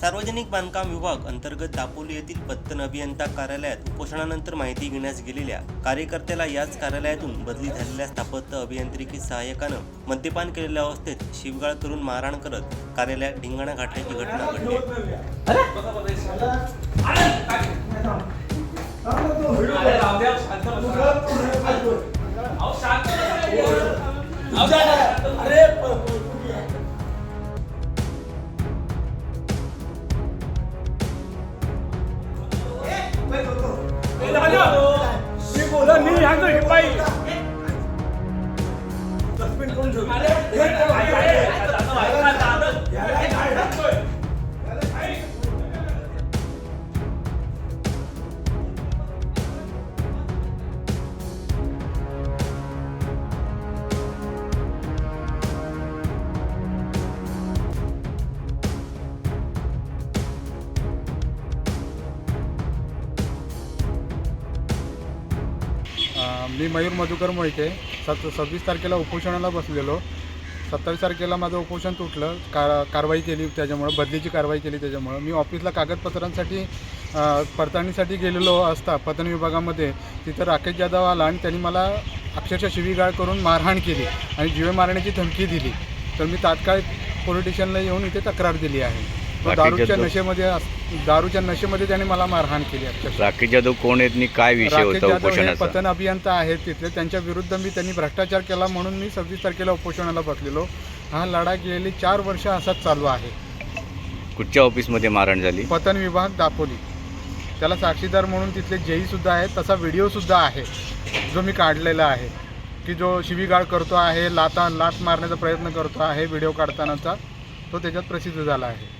सार्वजनिक बांधकाम विभाग अंतर्गत दापोली येथील पत्तन अभियंता कार्यालयात उपोषणानंतर माहिती घेण्यास गेलेल्या कार्यकर्त्याला याच कार्यालयातून बदली झालेल्या स्थापत्य अभियांत्रिकी सहाय्यकानं मद्यपान केलेल्या अवस्थेत शिवगाळ करून मारहाण करत कार्यालयात ढिंगाणा घातल्याची घटना घडली. अरे सांगतो हे पाहिजे मी मयूर मधुकर मोहिते. सत सव्वीस तारखेला उपोषणाला बसलेलो. सत्तावीस तारखेला माझं उपोषण तुटलं. का कारवाई केली त्याच्यामुळं बदलीची कारवाई केली त्याच्यामुळं. मी ऑफिसला कागदपत्रांसाठी पडताळणीसाठी गेलेलो असता पतन विभागामध्ये. तिथं राकेश जाधव आला आणि त्यांनी मला अक्षरशः शिवीगाळ करून मारहाण केली आणि जीवे मारण्याची धमकी दिली. तर मी तात्काळ पोलिटिशियनला येऊन इथे तक्रार दिली आहे. तो दारूच्या? नशेमध्ये अस- दारूच्या नशेमध्ये त्याने मला मारहाण केली अक्षरशः. राकेश जाधव कोण आहेत आणि काय विषय राकेश होता जाधव हे उपोषणाचा? पतन अभियंता आहेत तिथले त्यांच्या विरुद्ध मी त्यांनी भ्रष्टाचार केला म्हणून मी सव्वीस तारखेला उपोषणाला बसलेलो. हा लढा गेली चार वर्ष असाच चालू आहे. कुठच्या ऑफिसमध्ये मारहाण झाली? पतन विभाग दापोली. त्याला साक्षीदार म्हणून तिथले जेई सुद्धा आहेत. तसा व्हिडिओ सुद्धा आहे जो मी काढलेला आहे की जो शिवीगाळ करतो आहे लाता लात मारण्याचा प्रयत्न करतो आहे व्हिडिओ काढतानाचा तो त्याच्यात प्रसिद्ध झाला आहे.